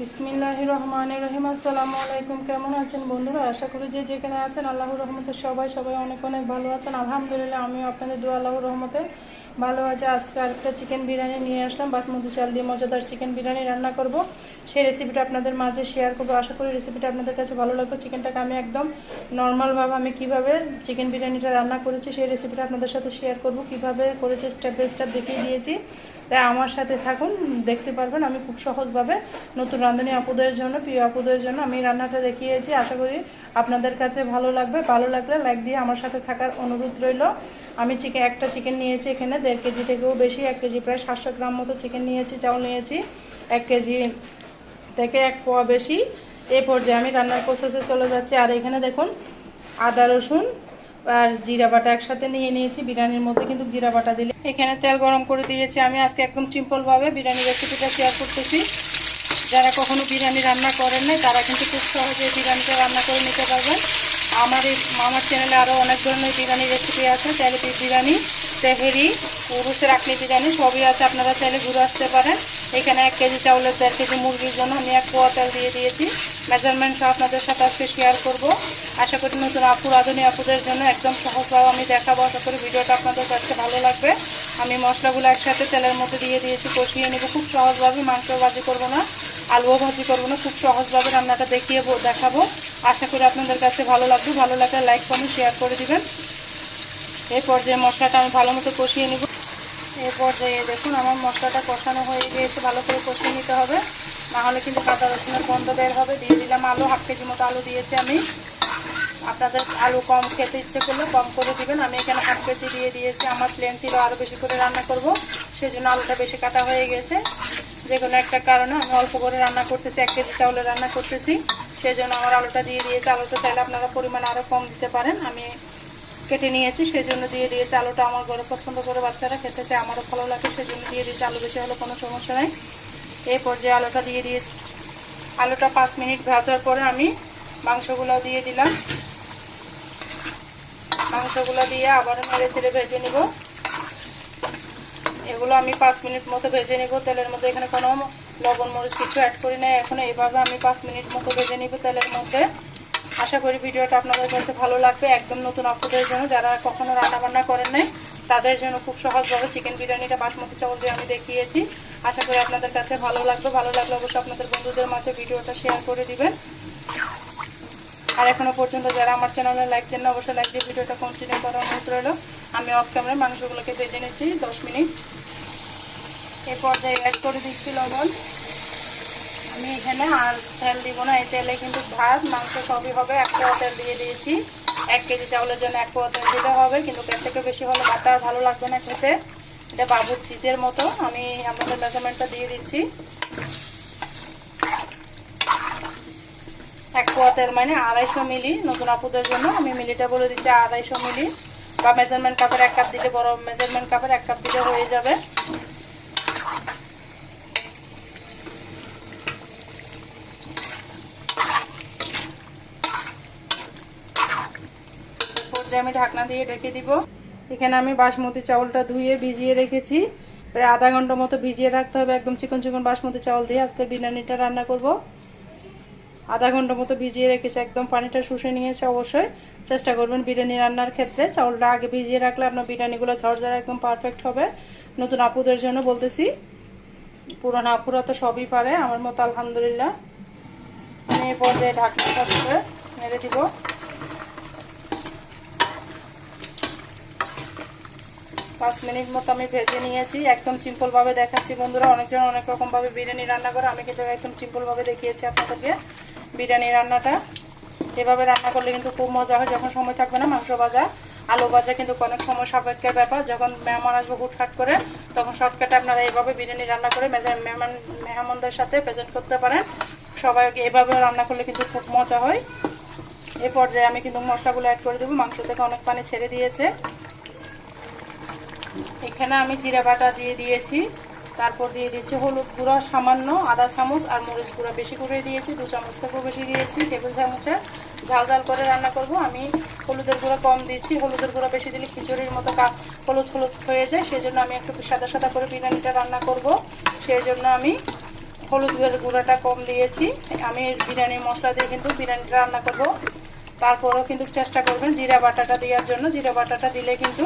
বিসমিল্লাহ রহমান রহিম। আসসালামু আলাইকুম। কেমন আছেন বন্ধুরা? আশা করি যে যেখানে আছেন, আল্লাহর রহমতে সবাই সবাই অনেক অনেক ভালো আছেন। আলহামদুলিল্লাহ, আমিও আপনাদের দু আল্লাহর রহমতে ভালো আছে। আজকে আরেকটা চিকেন বিরিয়ানি নিয়ে আসলাম। বাসমতি চাল দিয়ে মজাদার চিকেন বিরিয়ানি রান্না করব। সেই রেসিপিটা আপনাদের মাঝে শেয়ার করব। আশা করি রেসিপিটা আপনাদের কাছে ভালো লাগবে। চিকেনটাকে আমি একদম নর্মালভাবে আমি কীভাবে চিকেন বিরিয়ানিটা রান্না করেছি, সেই রেসিপিটা আপনাদের সাথে শেয়ার করব। কীভাবে করেছি স্টেপ বাই স্টেপ দেখিয়ে দিয়েছি। তাই আমার সাথে থাকুন, দেখতে পারবেন আমি খুব সহজভাবে নতুন রাঁধুনি আপুদের জন্য, প্রিয় আপুদের জন্য আমি রান্নাটা দেখিয়েছি। আশা করি আপনাদের কাছে ভালো লাগবে, ভালো লাগলে লাইক দিয়ে আমার সাথে থাকার অনুরোধ রইল। আমি চিকেন একটা চিকেন নিয়েছি এখানে, দেড় কেজি থেকেও বেশি, এক কেজি প্রায় সাতশো গ্রাম মতো চিকেন নিয়েছি, চাউল নিয়েছি, এক কেজি থেকে এক পোয়া বেশি। এই পর্যায়ে আমি রান্নার প্রসেসে চলে যাচ্ছি। আর এখানে দেখুন, আদা রসুন আর জিরা বাটা একসাথে নিয়ে নিয়েছি, বিরিয়ানির মধ্যে কিন্তু জিরা বাটা দিলে। এখানে তেল গরম করে দিয়েছি। আমি আজকে একদম সিম্পলভাবে বিরিয়ানি রেসিপিটা শেয়ার করতেছি। যারা কখনো বিরিয়ানি রান্না করেন নাই, তারা কিন্তু খুব সহজে বিরিয়ানিটা রান্না করে নিতে পারবেন। আমার এই, আমার চ্যানেলে আরও অনেক ধরনের বিরিয়ানি রেসিপি আছে। চাইলে বিরিয়ানি, তেহেরি পুরুষের আকনি বিরিয়ানি, সবই আছে। আপনারা চাইলে ঘুরে আসতে পারেন। এখানে এক কেজি চাউলের দেড় কেজি মুরগির জন্য আমি এক পোয়া তেল দিয়ে দিয়েছি। মেজারমেন্ট সহ আপনাদের সাথে আজকে শেয়ার করব। আশা করি নতুন আপু, রাঁধুনি আপুদের জন্য একদম সহজভাবে আমি দেখাবো। আশা করি ভিডিওটা আপনাদের কাছে ভালো লাগবে। আমি মশলাগুলো একসাথে তেলের মধ্যে দিয়ে দিয়েছি, কষিয়ে নেব। খুব সহজভাবে মাংস ভাজি করব না, আলুও ভাজি করব না, খুব সহজভাবে রান্নাটা দেখিয়ে দেখাবো। আশা করি আপনাদের কাছে ভালো লাগবে। ভালো লাগলে লাইক কমেন্ট শেয়ার করে দিবেন। এরপর যে মশলাটা আমি ভালো মতো কষিয়ে নিব। এই পর্যায়ে দেখুন আমার মশলাটা কষানো হয়ে গিয়েছে, ভালো করে কষিয়ে নিতে হবে। না হলে কিন্তু কাঁচা রসুনের গন্ধ বের হবে। দিয়ে দিলাম আলু, হাফ কেজি মতো আলু দিয়েছি আমি। আপনাদের আলু কম খেতে ইচ্ছে করলে কম করে দিবেন। আমি এখানে হাফ কেজি দিয়ে দিয়েছি। আমার প্লেন ছিল আরও বেশি করে রান্না করব। সেই জন্য আলুটা বেশি কাটা হয়ে গেছে। যে কোনো একটা কারণে আমি অল্প করে রান্না করতেছি, এক কেজি চাউলে রান্না করতেছি। সেই জন্য আমার আলুটা দিয়ে দিয়েছি। আলুটা চাইলে আপনারা পরিমাণ আরও কম দিতে পারেন। আমি কেটে নিয়েছি সেই জন্য দিয়ে দিয়েছি আলুটা আমার ঘরে পছন্দ করে বাচ্চারা খেতে চায়, আমারও ভালো লাগে সেই জন্য দিয়ে দিয়েছি। আলু বেশি হলে কোনো সমস্যা নেই। এই পর্যায়ে আলুটা দিয়ে দিয়েছি। আলুটা পাঁচ মিনিট ভাজার পরে আমি মাংসগুলো দিয়ে দিলাম। মাংসগুলো দিয়ে আবার নেড়ে চেড়ে ভেজে নিব। এগুলো আমি পাঁচ মিনিট মতো ভেজে নিব। তেলের মধ্যে এখানে কোনো লবণ মরিচ কিছু অ্যাড করি না এখন এইভাবে আমি পাঁচ মিনিট মতো ভেজে নিব তেলের মধ্যে। আশা করি ভিডিওটা আপনাদের কাছে ভালো লাগবে। একদম নতুন আপুদের জন্য যারা কখনো রান্না বান্না করেন নাই, তাদের জন্য খুব সহজভাবে চিকেন বিরিয়ানিটা, বাসমতি চাউল দিয়ে আমি দেখিয়েছি। আশা করি আপনাদের কাছে ভালো লাগবে। ভালো লাগলে অবশ্যই আপনাদের বন্ধুদের মাঝে ভিডিওটা শেয়ার করে দিবেন। আর এখনও পর্যন্ত যারা আমার চ্যানেলে লাইক দেন না অবশ্যই লাইক দিয়ে ভিডিওটা কন্টিনিউ করার অনুরোধ রইল। আমি অফ ক্যামেরায় মাংসগুলোকে ভেজে নিচ্ছি দশ মিনিট। এই পর্যায়ে অ্যাড করে দিচ্ছি লবণ। আমি এখানে আর তেল দিব না, এই তেলে কিন্তু ভাত, মাংস সবই হবে। এক পোয়া তেল দিয়ে দিয়েছি। এক কেজি চাউলের জন্য এক পোয়া তেল দিতে হবে, কিন্তু এর থেকে বেশি হলে ভাতটা ভালো লাগবে না খেতে। এটা বাবুর শীতের মতো। আমি আপনাদের মেজারমেন্টটা দিয়ে দিচ্ছি। এক পোয়া তেল মানে আড়াইশো মিলি, নতুন আপুদের জন্য। আমি মিলিটা বলে দিচ্ছি আড়াইশো মিলি। বা মেজারমেন্ট কাপের এক কাপ দিলে বড়, মেজারমেন্ট কাপের এক কাপ দিলে হয়ে যাবে। পর্যায়ে আমি ঢাকনা দিয়ে ঢেকে দিব। এখানে আমি বাসমতি চাউলটা ধুয়ে ভিজিয়ে রেখেছি। প্রায় আধা ঘণ্টা মতো ভিজিয়ে রাখতে হবে, একদম চিকন চিকন বাসমতি চাউল দিয়ে আজকে বিরিয়ানিটা রান্না করব। আধা ঘণ্টা মতো ভিজিয়ে রেখেছি, একদম পানিটা শুষে নিয়েছে অবশ্যই। চেষ্টা করবেন বিরিয়ানি রান্নার ক্ষেত্রে। চাউলটা আগে ভিজিয়ে রাখলে আপনার বিরিয়ানিগুলো ঝরঝরা একদম পারফেক্ট হবে। নতুন আপুদের জন্য বলতেছি। পুরানো আপুরা তো সবই পারে, আমার মতো আলহামদুলিল্লাহ। আমি এই পর্যায়ে ঢাকনাটা নেড়ে দিব। পাঁচ মিনিট মতো আমি ভেজে নিয়েছি। একদম সিম্পলভাবে দেখাচ্ছি বন্ধুরা। অনেকজন অনেক রকমভাবে বিরিয়ানি রান্না করে, আমি কিন্তু একদম সিম্পলভাবে দেখিয়েছি আপনাদেরকে বিরিয়ানি রান্নাটা। এভাবে রান্না করলে কিন্তু খুব মজা হয়, যখন সময় থাকবে না, মাংস ভাজা, আলু ভাজা কিন্তু অনেক সময় সাপেক্ষের ব্যাপার। যখন মেহমান আসবে হুটহাট করে, তখন শর্টকাটে আপনারা এইভাবে বিরিয়ানি রান্না করে মেহমান, মেহমানদের সাথে প্রেজেন্ট করতে পারেন। সবাইকে এভাবে রান্না করলে কিন্তু খুব মজা হয়। এই পর্যায়ে আমি কিন্তু মশলাগুলো অ্যাড করে দেবো। মাংস থেকে অনেক পানি ছেড়ে দিয়েছে। এখানে আমি জিরা বাটা দিয়ে দিয়েছি। তারপর দিয়ে দিচ্ছি হলুদ গুঁড়া, সামান্য আধা চামচ আর মরিচ গুঁড়া বেশি করে দিয়েছি, দু চামচ থেকেও বেশি দিয়েছি, টেবিল চামচে। ঝাল ঝাল করে রান্না করব। আমি হলুদের গুঁড়া কম দিয়েছি হলুদের গুঁড়া বেশি দিলে খিচুড়ির মতো হলুদ হলুদ হয়ে যায়। সেই জন্য আমি একটু সাদা সাদা করে বিরিয়ানিটা রান্না করব। সেই জন্য আমি হলুদের গুঁড়াটা কম দিয়েছি। আমি বিরিয়ানি মশলা দিয়ে কিন্তু বিরিয়ানিটা রান্না করব। তারপরেও কিন্তু চেষ্টা করবেন জিরা বাটাটা দেওয়ার জন্য। জিরা বাটাটা দিলে কিন্তু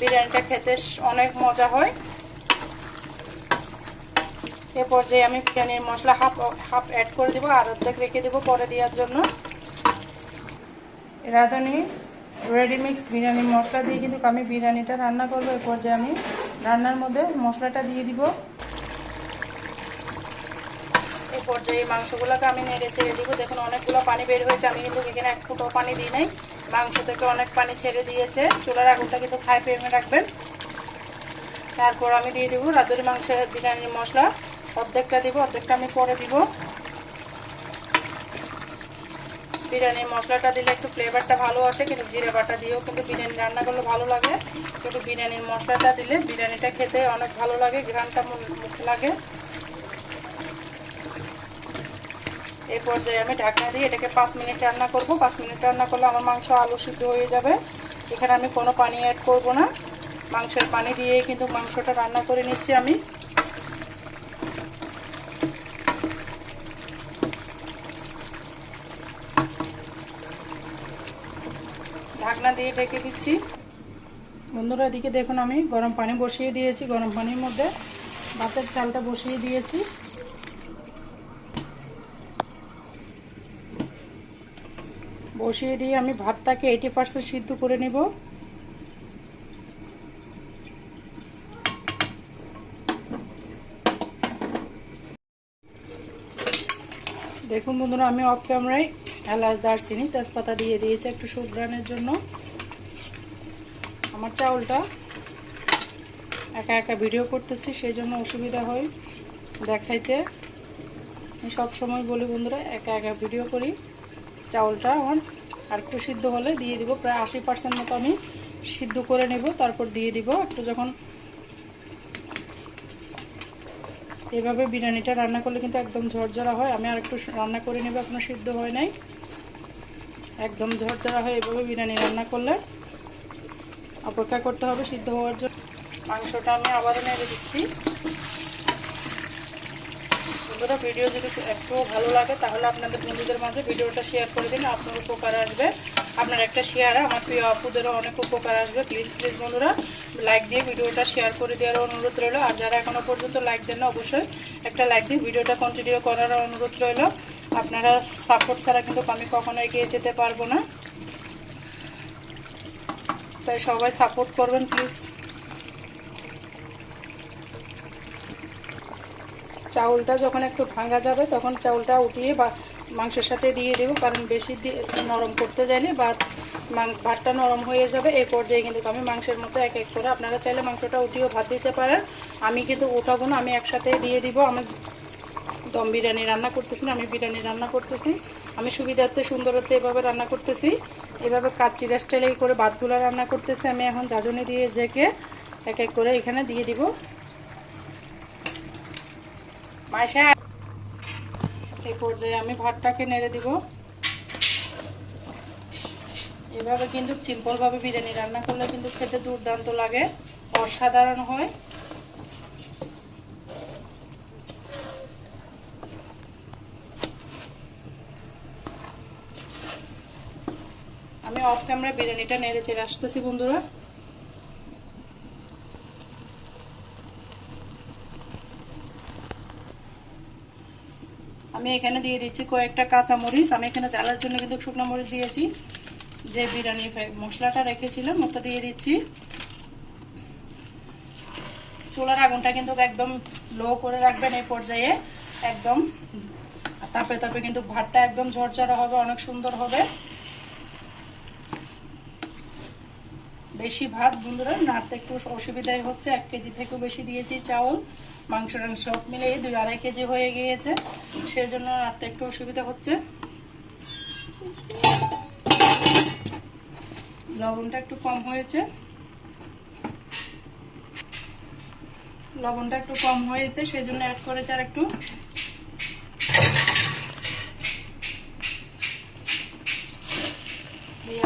বিরিয়ানিটা খেতে অনেক মজা হয়। এ পর্যায়ে আমি বিরিয়ানির মশলা হাফ হাফ অ্যাড করে দেবো, আর অর্ধেক রেখে দেবো পরে দেওয়ার জন্য। রাঁধুনি রেডিমিক্স বিরিয়ানি মশলা দিয়ে কিন্তু আমি বিরিয়ানিটা রান্না করব। এ পর্যায়ে আমি রান্নার মধ্যে মশলাটা দিয়ে দিব। এই পর্যায়ে মাংসগুলোকে আমি নেড়ে ছেড়ে দিব। দেখুন, অনেকগুলো পানি বের হয়েছে। আমি কিন্তু এখানে এক ফুটো পানি দিই নাই। মাংস থেকে অনেক পানি ছেড়ে দিয়েছে। চুলার আগুনটা কিন্তু খাই পেমে রাখবেন। তারপর আমি দিয়ে দিব রাজুরি মাংসের বিরিয়ানির মশলা। অর্ধেকটা দিব, অর্ধেকটা আমি পরে দিব। বিরিয়ানির মশলাটা দিলে একটু ফ্লেভারটা ভালো আসে, কিন্তু জিরে বাটা দিয়েও কিন্তু বিরিয়ানি রান্না করলে ভালো লাগে। কিন্তু বিরিয়ানির মশলাটা দিলে বিরিয়ানিটা খেতে অনেক ভালো লাগে ঘ্রানটা লাগে। এই পর্যায়ে আমি ঢাকনা দিয়ে এটাকে পাঁচ মিনিট রান্না করব। পাঁচ মিনিট রান্না করলে আমার মাংস আলু সিদ্ধ হয়ে যাবে। এখানে আমি কোনো পানি অ্যাড করব না। মাংসের পানি দিয়েই কিন্তু মাংসটা রান্না করে নিচ্ছি আমি। ঢাকনা দিয়ে ঢেকে দিচ্ছি। বন্ধুরা, এদিকে দেখুন আমি গরম পানি বসিয়ে দিয়েছি। গরম পানির মধ্যে ভাতের চালটা বসিয়ে দিয়েছি। বসিয়ে দিয়ে আমি ভাতটাকে এইটি পার্সেন্ট সিদ্ধ করে নেব। দেখুন বন্ধুরা, আমি অফ ক্যামেরায় এলাচ, দারচিনি, তেজপাতা দিয়ে দিয়েছি একটু সুগ্রানের জন্য। আমার চাউলটা একা একা ভিডিও করতেছি সেই জন্য অসুবিধা হয় দেখাইতে। আমি সবসময় বলি বন্ধুরা, একা একা ভিডিও করি। চাউলটা আমার আর একটু সিদ্ধ হলে দিয়ে দিব। প্রায় আশি পার্সেন্ট মতো আমি সিদ্ধ করে নেব, তারপর দিয়ে দিব। একটু যখন এভাবে বিরিয়ানিটা রান্না করলে কিন্তু একদম ঝরঝরা হয়। আমি আর একটু রান্না করে নেব, এখনও সিদ্ধ হয় নাই। একদম ঝরঝরা হয় এভাবে বিরিয়ানি রান্না করলে। অপেক্ষা করতে হবে সিদ্ধ হওয়ার জন্য। মাংসটা আমি আবারও নেড়ে দিচ্ছি। বন্ধুরা ভিডিও যদি একটু ভালো লাগে, তাহলে আপনাদের বন্ধুদের মাঝে ভিডিওটা শেয়ার করে দিন, আপনার উপকার আসবে। আপনার একটা শেয়ারে আমার প্রিয় আপুদেরও অনেক উপকার আসবে। প্লিজ প্লিজ বন্ধুরা লাইক দিয়ে ভিডিওটা শেয়ার করে দেওয়ার অনুরোধ রইল। আর যারা এখনও পর্যন্ত লাইক দেন না, অবশ্যই একটা লাইক দিয়ে ভিডিওটা কন্টিনিউ করার অনুরোধ রইল। আপনারা সাপোর্ট ছাড়া কিন্তু আমি কখনো এগিয়ে যেতে পারব না। তাই সবাই সাপোর্ট করবেন প্লিজ চাউলটা যখন একটু ভাঙা যাবে, তখন চাউলটা উঠিয়ে বা মাংসের সাথে দিয়ে দেবো। কারণ বেশি নরম করতে যাইলে বা ভাতটা নরম হয়ে যাবে, এই পর্যায়ে কিন্তু আমি মাংসের মতো এক এক করে আপনারা চাইলে মাংসটা উঠিয়েও ভাত দিতে পারেন। আমি কিন্তু উঠাবো না, আমি একসাথে দিয়ে দিব। আমার দম বিরিয়ানি রান্না করতেছি না, আমি বিরিয়ানি রান্না করতেছি। আমি সুবিধার্থে, সুন্দরত্বে এভাবে রান্না করতেছি। এভাবে কাচ্চিরা স্টাইলে করে ভাতগুলো রান্না করতেছি। আমি এখন জাজনে দিয়ে জেকে এক এক করে এখানে দিয়ে দিব। এই পর্যায়ে আমি ভাতটাকে নেড়ে দিব। এভাবে কিন্তু সিম্পলভাবে বিরিয়ানি রান্না করলে কিন্তু খেতে দুর্দান্ত লাগে, অসাধারণ হয়। আমি অফ ক্যামেরা বিরিয়ানিটা নেড়ে চেড়ে আসতেছি বন্ধুরা। আমি এখানে দিয়ে দিচ্ছি কয়েকটা কাঁচা মরিচ আমি এখানে চালার জন্য কিন্তু শুকনো মরিচ দিয়েছি। যে বিরিয়ানি মশলাটা রেখেছিলাম, ওটা দিয়ে দিচ্ছি। চুলার আগুনটা কিন্তু একদম লো করে রাখবেন এই পর্যায়ে। একদম তাপে তাপে কিন্তু ভাতটা একদম ঝরঝরা হবে, অনেক সুন্দর হবে। বেশি ভাত বন্ধুরা, নাড়তে একটু অসুবিধাই হচ্ছে। এক কেজি থেকেও বেশি দিয়েছি চাউল। মাংস টাংস সব মিলে দুই আড়াই কেজি হয়ে গিয়েছে। সেজন্য রাতে একটু অসুবিধা হচ্ছে। লবণটা একটু কম হয়েছে। লবণটা একটু কম হয়েছে, সেজন্য অ্যাড করেছে আর একটু।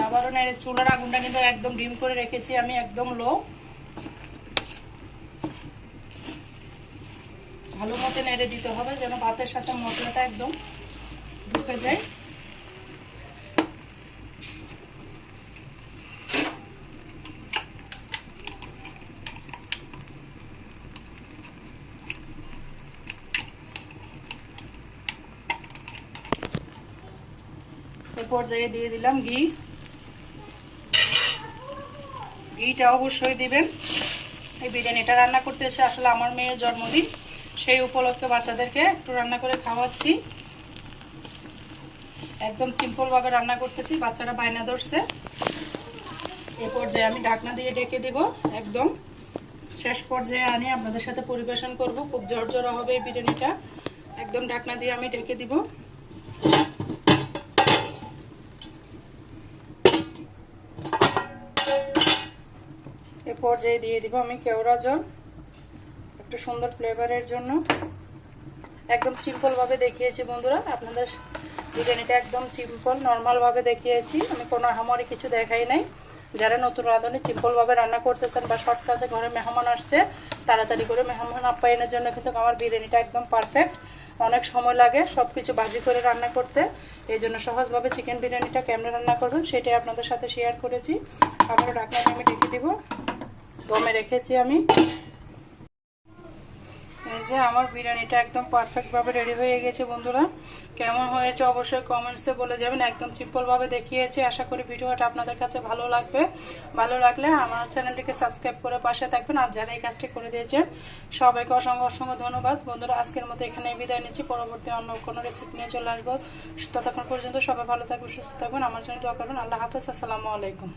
আবারও নেড়ে চুলার আগুনটা কিন্তু একদম ডিম করে রেখেছি আমি একদম লো ভালো মতো নেড়ে দিতে হবে যেন ভাতের সাথে মশলাটা একদম ঢুকে যায়। পর্যায়ে দিয়ে দিলাম ঘি। ঘিটা অবশ্যই দিবেন। এই বিরিয়ানিটা রান্না করতেছে আসলে আমার মেয়ের জন্মদিন। সেই উপলক্ষে বাচ্চাদেরকে একটু রান্না করে খাওয়াচ্ছি। একদম সিম্পলভাবে রান্না করতেছি, বাচ্চারা বায়না ধরছে। এ পর্যায়ে আমি ঢাকনা দিয়ে ডেকে দিব, একদম। শেষ পর্যায়ে আনি আপনাদের সাথে পরিবেশন করব, খুব জর্জরা হবে এই বিরিয়ানিটা। একদম ঢাকনা দিয়ে আমি ডেকে দিব। এ পর্যায়ে দিয়ে দিব আমি কেওড়া জল। একটু সুন্দর ফ্লেভারের জন্য একদম সিম্পলভাবে দেখিয়েছি বন্ধুরা। আপনাদের বিরিয়ানিটা একদম সিম্পল নর্মালভাবে দেখিয়েছি। আমি কোনো হামারি কিছু দেখাই নাই। যারা নতুন রাঁধুনি সিম্পলভাবে রান্না করতেছেন বা শর্ট কাজে ঘরে মেহমান আসছে, তাড়াতাড়ি করে মেহমান আপ্যায়নের জন্য কিন্তু আমার বিরিয়ানিটা একদম পারফেক্ট অনেক সময় লাগে সব কিছু বাজি করে রান্না করতে। এই জন্য সহজভাবে চিকেন বিরিয়ানিটা কেমন রান্না করবেন সেটাই আপনাদের সাথে শেয়ার করেছি। আবারও ঢাকনাটা আমি ঢেকে দিব। দমে রেখেছি আমি। যে আমার বিরিয়ানিটা একদম পারফেক্টভাবে রেডি হয়ে গেছে বন্ধুরা। কেমন হয়েছে অবশ্যই কমেন্টসে বলে যাবেন। একদম সিম্পলভাবে দেখিয়েছি। আশা করি ভিডিওটা আপনাদের কাছে ভালো লাগবে। ভালো লাগলে আমার চ্যানেলটিকে সাবস্ক্রাইব করে পাশে থাকবেন। আর যারা এই কাজটি করে দিয়েছেন, সবাইকে অসংখ্য অসংখ্য ধন্যবাদ। বন্ধুরা, আজকের মতো এখানে বিদায় নিচ্ছি। পরবর্তী অন্য কোনো রেসিপি নিয়ে চলে আসব। ততক্ষণ পর্যন্ত সবাই ভালো থাকবেন, সুস্থ থাকবেন। আমার জন্য দোয়া করবেন। আল্লাহ হাফেজ। আসসালামু আলাইকুম।